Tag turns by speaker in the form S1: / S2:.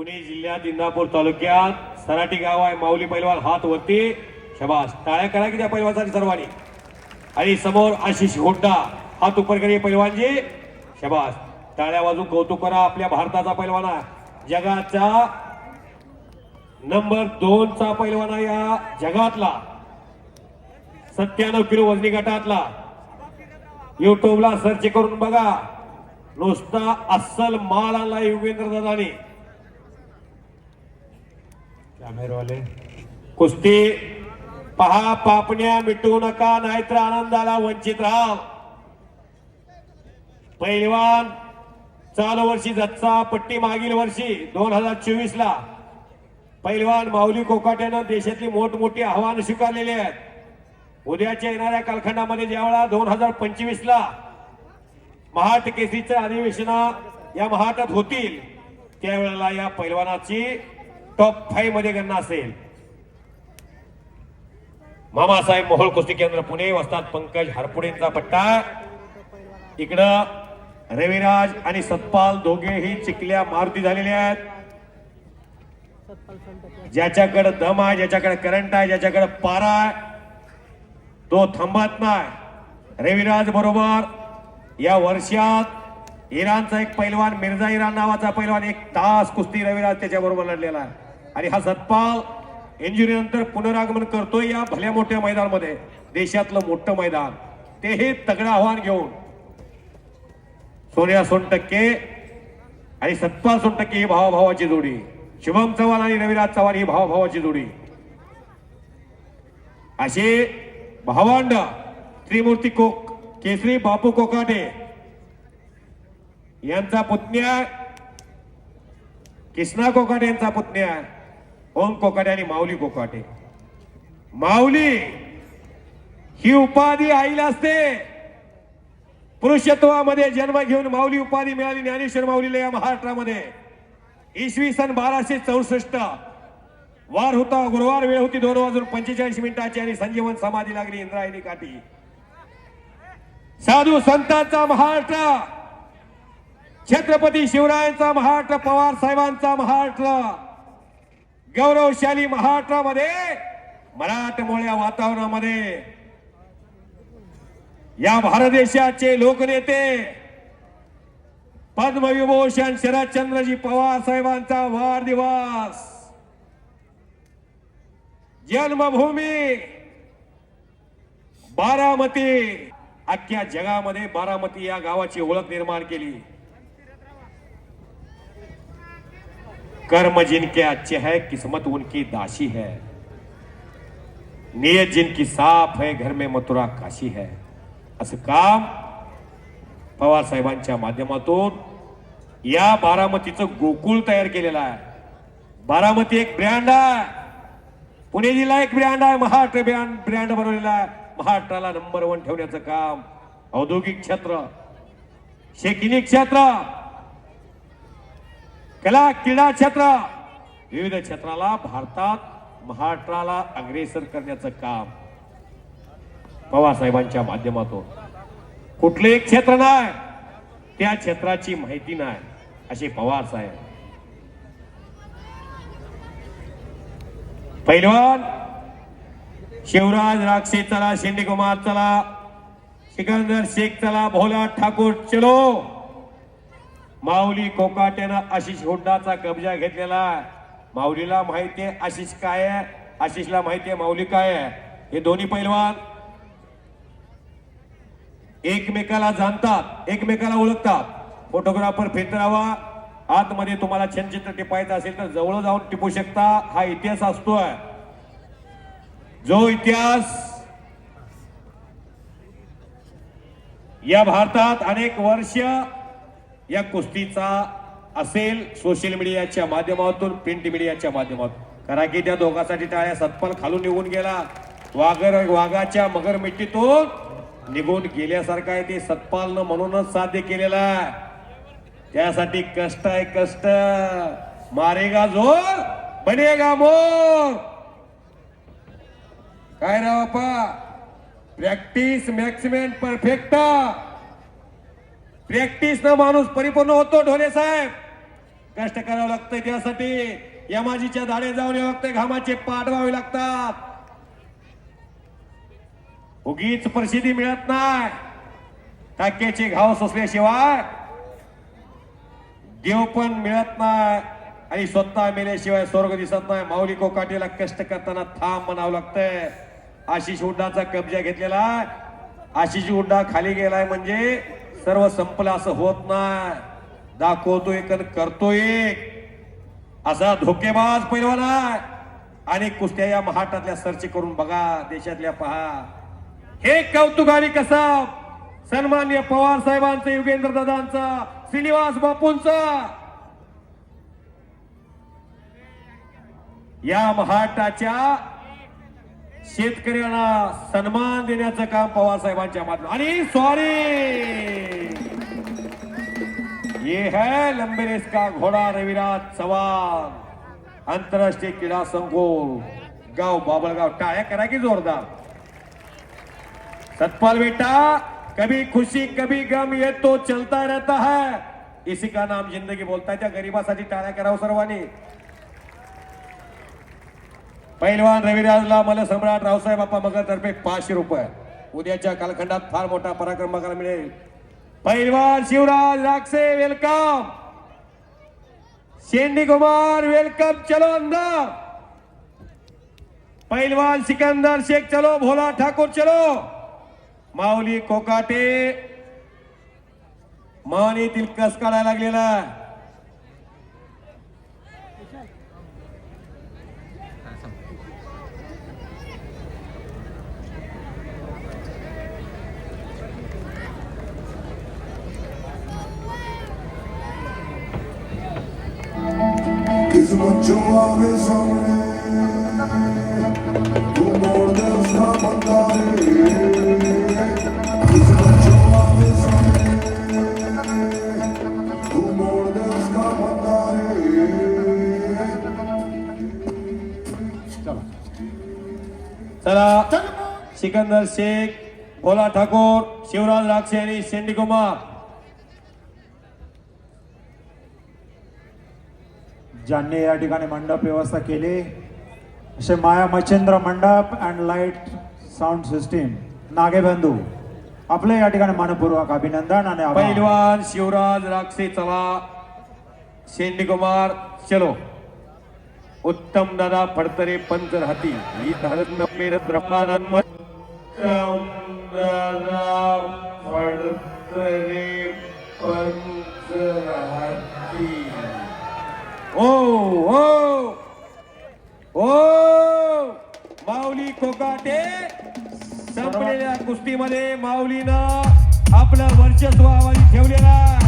S1: पुणे जिल्ह्यात इंदापूर तालुक्यात सराटी गाव आहे. माऊली पैलवान हात वरती. शबास. टाळ्या करा की त्या पैलवानसाठी सर्वांनी. आणि समोर आशिष होड्डा. हात उपर करी पैलवानजी. शबास. टाळ्या वाजून कौतुक करा आपल्या भारताचा पैलवाना. जगाचा नंबर दोनचा पैलवाना या जगातला. सत्त्याण्णव किलो वजनी गटातला. युट्यूबला सर्च करून बघा. नुसता अस्सल माल आणला युगेंद्र दादाने.
S2: कॅमेरावाले
S1: कुस्ती पहा पापण्या मिटू नका नाहीतर आनंदाला वंचित राहा. पहिलवान चालू वर्षी जच्चा पट्टी मागील वर्षी दोन हजार चोवीस ला पहिलवान माऊली कोकाट्यानं देशातली मोठमोठी आव्हानं स्वीकारलेली आहेत. उद्याच्या येणाऱ्या कालखंडामध्ये ज्यावेळा दोन हजार पंचवीस ला महाट केसरीचं अधिवेशन या महाटात होतील त्यावेळेला या पैलवानाची टॉप फाईव्हमध्ये गणना असेल. मामासाहेब मोहोळ कुस्ती केंद्र पुणे वस्तात पंकज हरपुडेंचा पट्टा. इकडं रविराज आणि सतपाल दोघेही चिकल्या मारुती झालेले आहेत. ज्याच्याकडे दम आहे ज्याच्याकडे करंट आहे ज्याच्याकडे पारा आहे तो थांबत नाही. रविराज बरोबर. या वर्षात इराणचा एक पैलवान मिर्झा इराण नावाचा पैलवान एक तास कुस्ती रविराज त्याच्या बरोबर लढलेला आहे. आणि हा सतपाल इंजुरी नंतर पुनरागमन करतोय या भल्या मोठ्या मैदानामध्ये देशातलं मोठं मैदान. ते हे तगडं आव्हान घेऊन. सोन्या सोनटक्के आणि सतपाल सोनटक्के ही भावाभावाची जोडी. शुभम चव्हाण आणि रविराज चव्हाण ही भावाभावाची जोडी. असे भावांड त्रिमूर्ती कोक केसरी बापू कोकाटे यांचा पुतण्या कृष्णा कोकाटे यांचा पुतण्या. ओम कोकाटे आणि माऊली कोकाटे. माऊली ही उपाधी आईला असते. पुरुषत्वामध्ये जन्म घेऊन माऊली उपाधी मिळाली ज्ञानेश्वर माऊलीला या महाराष्ट्रामध्ये. इसवी सन बाराशे चौसष्ट. वार होता गुरुवार वेळ होती दोन वाजून पंचेचाळीस मिनिटाची आणि संजीवन समाधी लागली इंद्रायणी काठी. साधू संतांचा महाराष्ट्र. छत्रपती शिवरायांचा महाराष्ट्र पवार साहेबांचा महाराष्ट्र. गौरवशाली महाराष्ट्रामध्ये मराठमोळ्या वातावरणामध्ये. या भारत देशाचे लोकनेते पद्मविभूषण शरदचंद्रजी पवार साहेबांचा वाढदिवस. जन्मभूमी बारामती अख्ख्या जगामध्ये बारामती या गावाची ओळख निर्माण केली. कर्म जिनके अच्छे है किस्मत उनकी दासी है। नियत जिनकी साफ है घर में मथुरा काशी है। असं काम पवार साहेबांच्या माध्यमातून या बारामतीचं गोकुळ तयार केलेलं आहे. बारामती एक ब्रँड आहे. पुणे जिल्हा एक ब्रँड आहे महाराष्ट्र ब्रँड ब्रँड बनवलेला आहे. महाराष्ट्राला नंबर वन ठेवण्याचं काम औद्योगिक क्षेत्र शैक्षणिक क्षेत्र. कला क्रीडा क्षेत्र. विविध क्षेत्राला भारतात महाराष्ट्राला अग्रेसर करण्याचं काम. पवार साहेबांच्या माध्यमातून. कुठले एक क्षेत्र नाही त्या क्षेत्राची माहिती नाही असे पवार साहेब. पैलवान शिवराज राक्षे चला शिंदे कुमार चला. सिकंदर शेख चला भोला ठाकूर चलो. माऊली कोकाट्यानं आशिष हुड्डाचा कब्जा घेतलेला आहे. माऊलीला माहिती आहे आशिष काय आहे? आशिषला माहिती आहे माऊली काय आहे? हे दोन्ही पैलवान एकमेकाला जाणतात एकमेकाला ओळखतात. फोटोग्राफर फेतरावा आतमध्ये तुम्हाला छनचित्र टिपायचं असेल तर जवळ जाऊन टिपू शकता. हा इतिहास असतोय. जो इतिहास या भारतात अनेक वर्ष या कुस्तीचा असेल सोशल मीडियाच्या माध्यमातून प्रिंट मीडियाच्या माध्यमातून. कारण की त्या दोघांसाठी टाळ्या सतपाल खालून निघून गेला. वाघर वाघाच्या मगर मिट्टीतून निघून गेल्यासारखं आहे ते सतपालनं म्हणूनच साध्य केलेला आहे. त्यासाठी कष्ट आहे कष्ट. मारेगा जोर बनेगा मोर. काय राव practice makes a man perfect practice न माणूस परिपूर्ण होतो ढोले साहेब. कष्ट करावं लागतंय त्यासाठी. यमाजीच्या धाडे जाऊन यावं लागतंय घामाचे पाठवावे व्हावे लागतात. उगीच प्रसिद्धी मिळत नाही. टाक्याचे घाव सोसल्याशिवाय देव पण मिळत नाही. आणि स्वतः मेल्याशिवाय स्वर्ग दिसत नाही. माऊली कोकाटीला कष्ट करताना थांब म्हणावं लागतंय. आशिष हुड्डाचा कब्जा घेतलेला आशिष हुड्डा खाली गेलाय म्हणजे सर्व संपलं असं होत नाही. दाखवतो एक करतो एक असा धोकेबाज पैलवान आहे. अनेक कुस्त्या या महाटातल्या सर्च करून बघा देशातल्या पहा. हे कौतुकाने कसं? सन्मान्य पवार साहेबांचं युगेंद्र दादांचा श्रीनिवास बापूंचा. या महाटाच्या शेतकऱ्याला सन्मान देण्याचं काम पवार साहेबांच्या आणि सॉरी ये है लंबे रेस का घोडा रविराज चव्हाण. आंतरराष्ट्रीय क्रीडा संकुल. गाव बाबळगाव. टाळ्या करा की जोरदार. सतपाल बेटा कभी खुशी कभी गम ये तो चलता रहता है. इसी का नाम जिंदगी बोलता है. त्या गरीबासाठी टाळ्या करावं सर्वांनी. पैलवान रविराजला मला सम्राट रावसाहेब बाप्पा मगरतर्फे पाचशे रुपये. उद्याच्या कालखंडात फार मोठा पराक्रम बघायला मिळेल. पैलवान शिवराज राक्षे वेलकम शेंडी कुमार वेलकम चलो अंदर. पैलवान सिकंदर शेख चलो. भोला ठाकूर चलो. माऊली कोकाटे. मानेतील कस काढायला लागलेला
S3: Kızıma çuvalı zamre Tu mordes na mandare Kızıma çuvalı zamre Tu mordes na mandare
S1: चला सिकंदर शेख भोला ठाकूर शिवराज राक्षे आणि शेंडी कुमार
S2: ज्यांनी या ठिकाणी मंडप व्यवस्था केली असे माया मच्छिंद्र मंडप अँड लाइट साऊंड सिस्टीम नागेबंधू आपले या ठिकाणी मनपूर्वक अभिनंदन आणि.
S1: पैलवान शिवराज राक्षे चला शेंडी कुमार चलो. उत्तम दादा फडतरे पंच राहती ही धारक मेर ब्रह्मानंद उत्तम दादा फडतरे पंच ओ ओ ओ माऊली कोकाटे संपलेल्या कुस्तीमध्ये माऊलीनं आपलं वर्चस्व आवाजी ठेवलेला